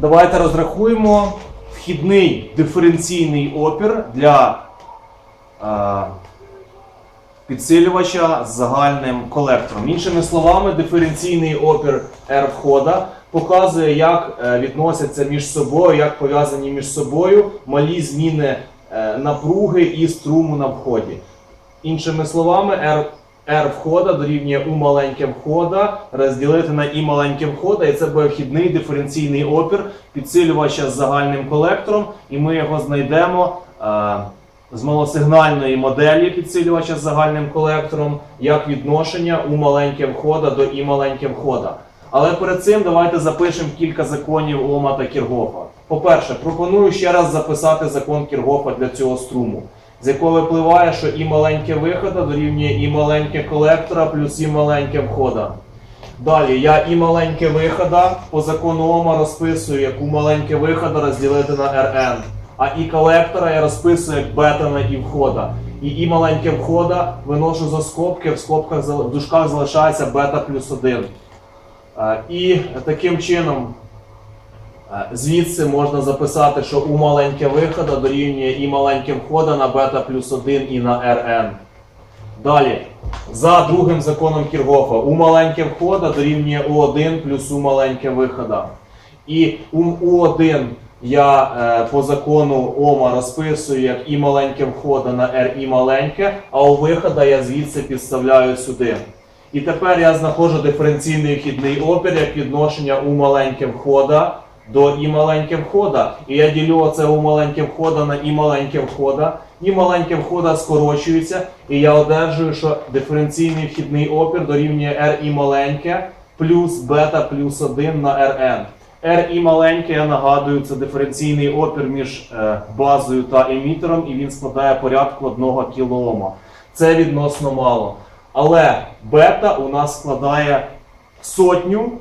давайте розрахуємо вхідний диференційний опір для е, підсилювача з загальним колектором. Іншими словами, диференційний опір R входа показує, як е, відносяться між собою, як пов'язані між собою малі зміни е, напруги і струму на вході. Іншими словами, R, R входа дорівнює U маленьке входа розділити на I маленьке входа, і це буде диференційний опір підсилювача з загальним колектором, і ми його знайдемо е, з малосигнальної моделі підсилювача з загальним колектором як відношення U маленьке входа до I маленьке входа. Але перед цим давайте запишемо кілька законів Ома та Кіргофа. По-перше, пропоную ще раз записати закон Кіргофа для цього струму, з якого випливає, що і маленьке вихода дорівнює і маленьке колектора плюс і маленьке входа. Далі я і маленьке вихода по закону Ома розписую, як у маленьке вихода розділити на Rn. А і колектора я розписую як бета на і входа. І і маленьке входа виношу за скобки, в скобках в дужках залишається бета плюс 1. Е, І таким чином звідси можна записати, що у маленьке вихода дорівнює і маленьке входа на бета плюс 1 і на Rn. Далі, за другим законом Кіргофа, у маленьке входа дорівнює У1 плюс у маленьке вихода. І у У1 я е, по закону Ома розписую як і маленьке входа на R і маленьке, а у вихода я звідси підставляю сюди. І тепер я знаходжу диференційний вхідний опір як відношення у маленьке входа до і маленьке входа. І я ділю оце у маленьке входа на і маленьке входа. І маленьке входа скорочується, і я одержую, що диференційний вхідний опір дорівнює R і маленьке плюс бета плюс 1 на Rn. R і маленьке, я нагадую, це диференційний опір між е, базою та емітером, і він складає порядку 1 кОм. Це відносно мало. Але бета у нас складає сотню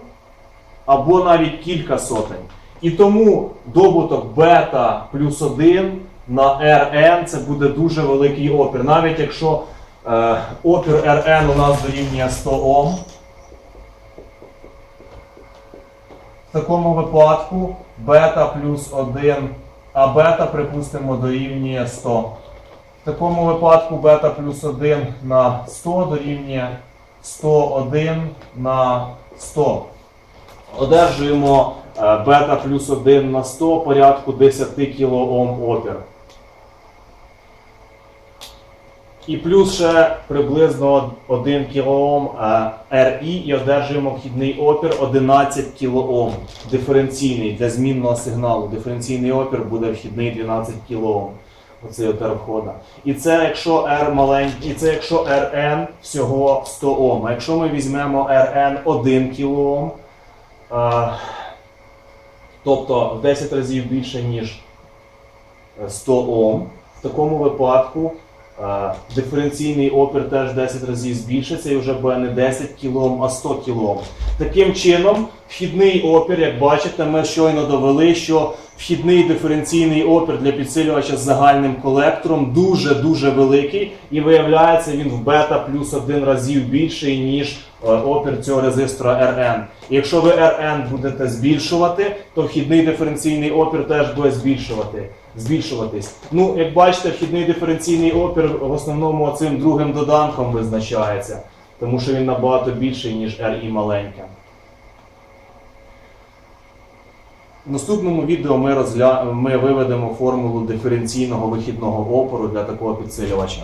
або навіть кілька сотень. І тому добуток бета плюс 1 на Rn це буде дуже великий опір. Навіть якщо е, опір Rn у нас дорівнює 100 Ом. В такому випадку бета плюс 1, а бета, припустимо, дорівнює 100. В такому випадку бета плюс 1 на 100 дорівнює 101 на 100. Одержуємо бета плюс 1 на 100 порядку 10 кОм опір. І плюс ще приблизно 1 кОм РІ і одержуємо вхідний опір 11 кОм. Диференційний для змінного сигналу. Диференційний опір буде вхідний 12 кОм. Оцей от входа. І це якщо R маленький, і це якщо Rn всього 100 Ом. А якщо ми візьмемо Rn 1 кОм, е, тобто в 10 разів більше, ніж е, 100 Ом, в такому випадку е, диференційний опір теж 10 разів збільшиться і вже буде не 10 кОм, а 100 кОм. Таким чином, вхідний опір, як бачите, ми щойно довели, що вхідний диференційний опір для підсилювача з загальним колектором дуже-дуже великий, і виявляється, він в бета плюс один разів більший, ніж е, опір цього резистора Rn. Якщо ви Rn будете збільшувати, то вхідний диференційний опір теж буде збільшувати. Збільшуватись. Ну, як бачите, вхідний диференційний опір в основному цим другим доданком визначається, тому що він набагато більший, ніж RI маленьке. В наступному відео ми, розгля... ми виведемо формулу диференційного вихідного опору для такого підсилювача.